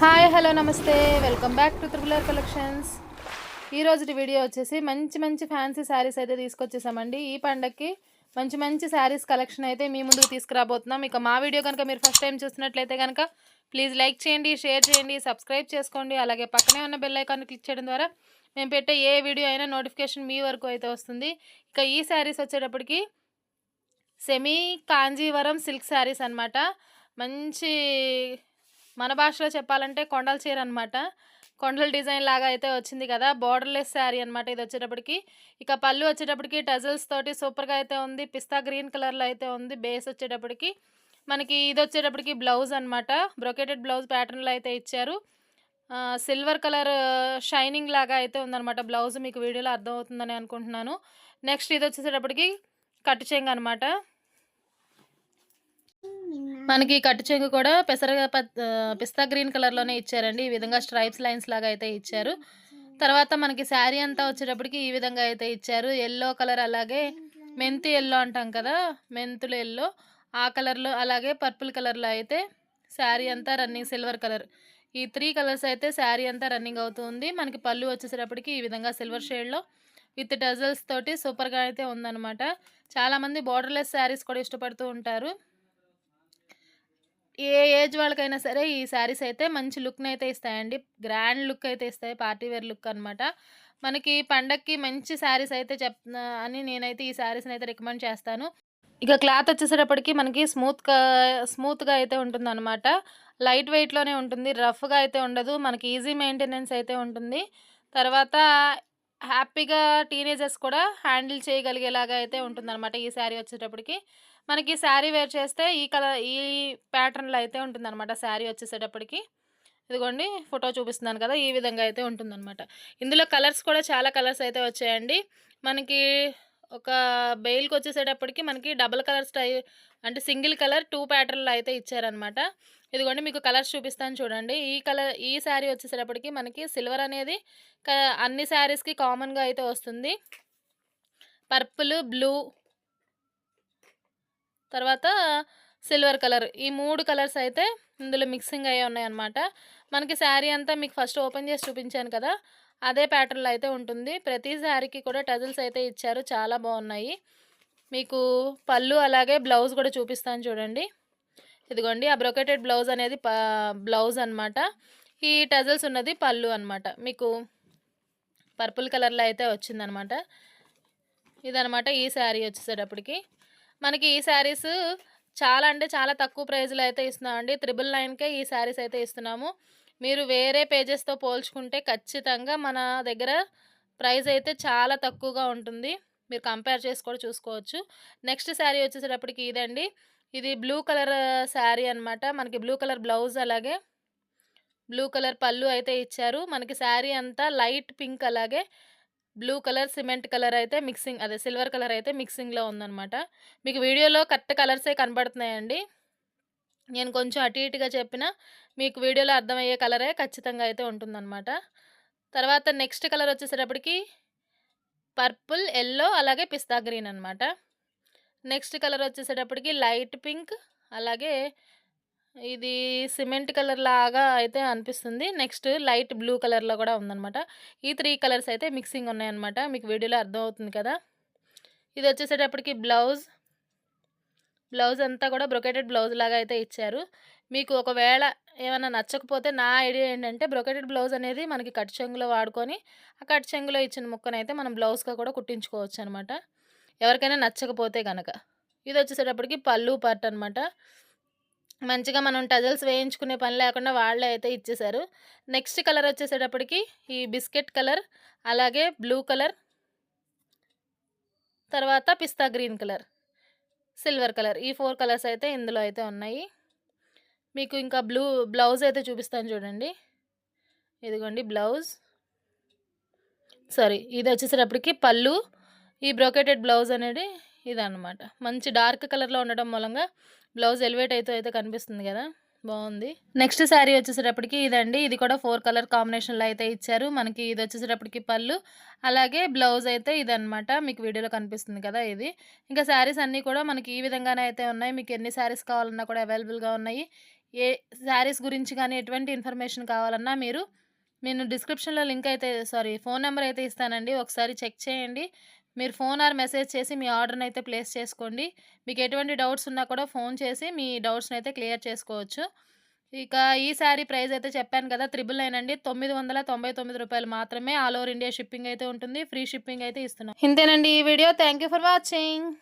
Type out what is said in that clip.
Hi hello నమస్తే. Welcome back to త్రిపులర్ collections ఈరోజు video వచ్చేసి మంచి మంచి ఫ్యాన్సీ శారీస్ అయితే తీసుకొచ్చేసామండి. ఈ పండక్కి మంచి మంచి శారీస్ కలెక్షన్ అయితే మీ ముందుకు తీసుకురాబోతున్నాం. ఇక మా వీడియో కనుక మీరు ఫస్ట్ టైం చూస్తున్నట్లయితే కనుక ప్లీజ్ లైక్ చేయండి షేర్ చేయండి సబ్స్క్రైబ్ చేసుకోండి. అలాగే పక్కనే ఉన్న బెల్ ఐకాన్ క్లిక్ చేయడం ద్వారా మేము పెట్టే ఏ వీడియో అయినా నోటిఫికేషన్ మీ వరకు అయితే వస్తుంది. ఇక ఈ శారీస్ వచ్చేటప్పటికి సెమీ కాంజీవరం సిల్క్ శారీస్ అనమాట మంచి మన భాషలో చెప్పాలంటే కొండల చీర అనమాట కొండల డిజైన్ లాగా అయితే వచ్చింది కదా. బార్డర్లెస్ శారీ అనమాట ఇది వచ్చేటప్పటికి. ఇక పళ్ళు వచ్చేటప్పటికి టజల్స్ తోటి సూపర్గా అయితే ఉంది. పిస్తా గ్రీన్ కలర్లో అయితే ఉంది. బేస్ వచ్చేటప్పటికి. మనకి ఇది వచ్చేటప్పటికి బ్లౌజ్ అనమాట బ్రొకేటెడ్ బ్లౌజ్ ప్యాటర్న్లో అయితే ఇచ్చారు. సిల్వర్ కలర్ షైనింగ్ లాగా అయితే ఉందన్నమాట. బ్లౌజ్ మీకు వీడియోలో అర్థమవుతుందని అనుకుంటున్నాను. నెక్స్ట్ ఇది వచ్చేసేటప్పటికి కట్టు చెంగు అనమాట మనకి కట్టు చెంగు కూడా పెసర ప- పిస్తా గ్రీన్ కలర్లోనే ఇచ్చారండి. ఈ విధంగా స్ట్రైప్స్ లైన్స్ లాగా అయితే ఇచ్చారు. తర్వాత మనకి శారీ అంతా వచ్చేటప్పటికి ఈ విధంగా అయితే ఇచ్చారు. ఎల్లో కలర్ అలాగే మెంతి ఎల్లో అంటాం కదా మెంతులు ఎల్లో. ఆ కలర్లో అలాగే పర్పుల్ కలర్లో అయితే శారీ అంతా రన్నింగ్ సిల్వర్ కలర్. ఈ త్రీ కలర్స్ అయితే శారీ అంతా రన్నింగ్ అవుతుంది మనకి పళ్ళు వచ్చేసేటప్పటికి ఈ విధంగా సిల్వర్ షేడ్లో విత్ డజల్స్ తోటి సూపర్గా అయితే ఉందన్నమాట. చాలామంది బార్డర్లెస్ శారీస్ కూడా ఇష్టపడుతూ ఉంటారు. ఏ ఏజ్ వాళ్ళకైనా సరే ఈ శారీస్ అయితే మంచి లుక్ని అయితే ఇస్తాయండి. గ్రాండ్ లుక్ అయితే ఇస్తాయి. పార్టీ వేర్ లుక్ అనమాట మనకి పండక్కి మంచి శారీస్ అయితే చెప్ అని నేనైతే ఈ శారీస్ని అయితే రికమెండ్ చేస్తాను. ఇక క్లాత్ వచ్చేసేటప్పటికి మనకి స్మూత్గా స్మూత్గా అయితే ఉంటుంది అనమాట లైట్ వెయిట్లోనే ఉంటుంది. రఫ్గా అయితే ఉండదు. మనకి ఈజీ మెయింటెనెన్స్ అయితే ఉంటుంది. తర్వాత హ్యాపీగా టీనేజర్స్ కూడా హ్యాండిల్ చేయగలిగేలాగా అయితే ఉంటుందన్నమాట ఈ శారీ వచ్చేటప్పటికి. మనకి శారీ వేర్ చేస్తే ఈ కలర్ ఈ ప్యాటర్న్లో అయితే ఉంటుందన్నమాట శారీ వచ్చేసేటప్పటికి. ఇదిగోండి ఫోటో చూపిస్తున్నాను కదా ఈ విధంగా అయితే ఉంటుందన్నమాట. ఇందులో కలర్స్ కూడా చాలా కలర్స్ అయితే వచ్చాయండి. మనకి ఒక బెయిల్కి వచ్చేసేటప్పటికి మనకి డబుల్ కలర్ స్టై అంటే సింగిల్ కలర్ టూ ప్యాటర్న్లో అయితే ఇచ్చారనమాట. ఇదిగోండి మీకు కలర్స్ చూపిస్తాను చూడండి. ఈ కలర్ ఈ శారీ వచ్చేసేటప్పటికి మనకి సిల్వర్ అనేది అన్ని శారీస్కి కామన్గా అయితే వస్తుంది. పర్పుల్ బ్లూ తర్వాత సిల్వర్ కలర్. ఈ మూడు కలర్స్ అయితే ఇందులో మిక్సింగ్ అయ్యి ఉన్నాయి అనమాట మనకి శారీ అంతా మీకు ఫస్ట్ ఓపెన్ చేసి చూపించాను కదా అదే ప్యాటర్న్లో అయితే ఉంటుంది. ప్రతి శారీకి కూడా టజిల్స్ అయితే ఇచ్చారు. చాలా బాగున్నాయి. మీకు పళ్ళు అలాగే బ్లౌజ్ కూడా చూపిస్తాను చూడండి. ఇదిగోండి ఆ బ్రొకెటెడ్ బ్లౌజ్ అనేది ప బ్లౌజ్ అనమాట ఈ టజల్స్ ఉన్నది పళ్ళు అనమాట మీకు పర్పుల్ కలర్లో అయితే వచ్చిందనమాట ఇదనమాట ఈ శారీ వచ్చేసేటప్పటికి. మనకి ఈ శారీస్ చాలా అంటే చాలా తక్కువ ప్రైజ్లో అయితే ఇస్తున్నామండి. త్రిబుల్ నైన్కే ఈ శారీస్ అయితే ఇస్తున్నాము. మీరు వేరే పేజెస్తో పోల్చుకుంటే ఖచ్చితంగా మన దగ్గర ప్రైస్ అయితే చాలా తక్కువగా ఉంటుంది. మీరు కంపేర్ చేసి కూడా చూసుకోవచ్చు. నెక్స్ట్ శారీ వచ్చేసేటప్పటికి ఇదండి. ఇది బ్లూ కలర్ శారీ అన్నమాట. మనకి బ్లూ కలర్ బ్లౌజ్ అలాగే బ్లూ కలర్ పళ్ళు అయితే ఇచ్చారు. మనకి శారీ అంతా లైట్ పింక్ అలాగే బ్లూ కలర్ సిమెంట్ కలర్ అయితే మిక్సింగ్ అదే సిల్వర్ కలర్ అయితే మిక్సింగ్లో ఉందన్నమాట. మీకు వీడియోలో కరెక్ట్ కలర్సే కనబడుతున్నాయండి. నేను కొంచెం అటు ఇటుగా చెప్పిన మీకు వీడియోలో అర్థమయ్యే కలరే ఖచ్చితంగా అయితే ఉంటుందన్నమాట. తర్వాత నెక్స్ట్ కలర్ వచ్చేసేటప్పటికి పర్పుల్ ఎల్లో అలాగే పిస్తా గ్రీన్ అనమాట నెక్స్ట్ కలర్ వచ్చేసేటప్పటికి లైట్ పింక్ అలాగే ఇది సిమెంట్ కలర్ లాగా అయితే అనిపిస్తుంది. నెక్స్ట్ లైట్ బ్లూ కలర్లో కూడా ఉందన్నమాట. ఈ త్రీ కలర్స్ అయితే మిక్సింగ్ ఉన్నాయన్నమాట. మీకు వీడియోలో అర్థమవుతుంది కదా. ఇది వచ్చేసేటప్పటికి బ్లౌజ్. బ్లౌజ్ అంతా కూడా బ్రొకెటెడ్ బ్లౌజ్ లాగా అయితే ఇచ్చారు. మీకు ఒకవేళ ఏమైనా నచ్చకపోతే నా ఐడియా ఏంటంటే బ్రొకెటెడ్ బ్లౌజ్ అనేది మనకి కట్ చెంగులో వాడుకొని ఆ కట్ చెంగులో ఇచ్చిన ముక్కనైతే మనం బ్లౌజ్గా కూడా కుట్టించుకోవచ్చు అనమాట ఎవరికైనా నచ్చకపోతే కనుక ఇది వచ్చేసేటప్పటికి పళ్ళు పార్ట్ అనమాట మంచిగా మనం టజల్స్ వేయించుకునే పని లేకుండా వాళ్ళే అయితే ఇచ్చేసారు. నెక్స్ట్ కలర్ వచ్చేసేటప్పటికి ఈ బిస్కెట్ కలర్ అలాగే బ్లూ కలర్ తర్వాత pista green colour silver colour. ఈ ఫోర్ కలర్స్ అయితే ఇందులో అయితే ఉన్నాయి. మీకు ఇంకా బ్లూ బ్లౌజ్ అయితే చూపిస్తాను చూడండి. ఇదిగోండి బ్లౌజ్. సారీ ఇది వచ్చేసేటప్పటికి పళ్ళు. ఈ బ్రోకెటెడ్ బ్లౌజ్ అనేది ఇదన్నమాట. మంచి డార్క్ కలర్లో ఉండడం మూలంగా బ్లౌజ్ ఎలివేట్ అయితే అయితే కనిపిస్తుంది కదా. బాగుంది నెక్స్ట్ శారీ వచ్చేసేటప్పటికి ఇదండి. ఇది కూడా ఫోర్ కలర్ కాంబినేషన్లో అయితే ఇచ్చారు. మనకి ఇది వచ్చేసేటప్పటికి పళ్ళు అలాగే బ్లౌజ్ అయితే ఇదనమాట మీకు వీడియోలో కనిపిస్తుంది కదా ఇది. ఇంకా శారీస్ అన్నీ కూడా మనకి ఈ విధంగానే అయితే ఉన్నాయి. మీకు ఎన్ని శారీస్ కావాలన్నా కూడా అవైలబుల్గా ఉన్నాయి. ఏ శారీస్ గురించి కానీ ఎటువంటి ఇన్ఫర్మేషన్ కావాలన్నా మీరు నేను డిస్క్రిప్షన్‌లో లింక్ అయితే సారీ ఫోన్ నెంబర్ అయితే ఇస్తానండి. ఒకసారి చెక్ చేయండి. మీరు ఫోన్ ఆర్ మెసేజ్ చేసి మీ ఆర్డర్ని అయితే ప్లేస్ చేసుకోండి. మీకు ఎటువంటి డౌట్స్ ఉన్నా కూడా ఫోన్ చేసి మీ డౌట్స్ని అయితే క్లియర్ చేసుకోవచ్చు. ఇక ఈ శారీ ప్రైస్ అయితే చెప్పాను కదా! 999 అండి. రూ. 999 మాత్రమే. ఆల్ ఓవర్ ఇండియా షిప్పింగ్ అయితే ఉంటుంది. ఫ్రీ షిప్పింగ్ అయితే ఇస్తున్నాం. ఇంతేనండి ఈ video. Thank you for watching.